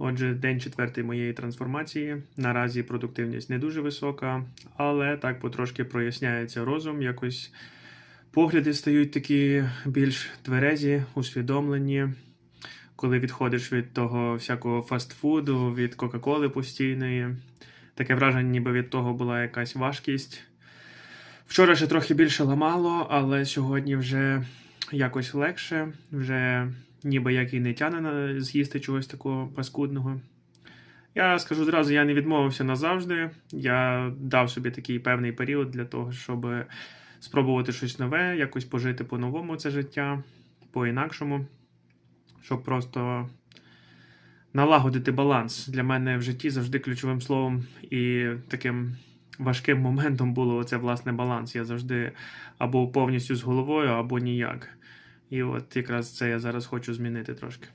Отже, день четвертий моєї трансформації. Наразі продуктивність не дуже висока, але так потрошки проясняється розум. Якось погляди стають такі більш тверезі, усвідомлені. Коли відходиш від того всякого фастфуду, від Кока-Коли постійної. Таке враження, ніби від того була якась важкість. Вчора ще трохи більше ламало, але сьогодні вже якось легше, вже ніби як і не тяне з'їсти чогось такого паскудного. Я скажу зразу, я не відмовився назавжди. Я дав собі такий певний період для того, щоб спробувати щось нове, якось пожити по-новому це життя, по-інакшому, щоб просто налагодити баланс. Для мене в житті завжди ключовим словом і таким важким моментом було оце власне баланс. Я завжди або повністю з головою, або ніяк. І от якраз це я зараз хочу змінити трошки.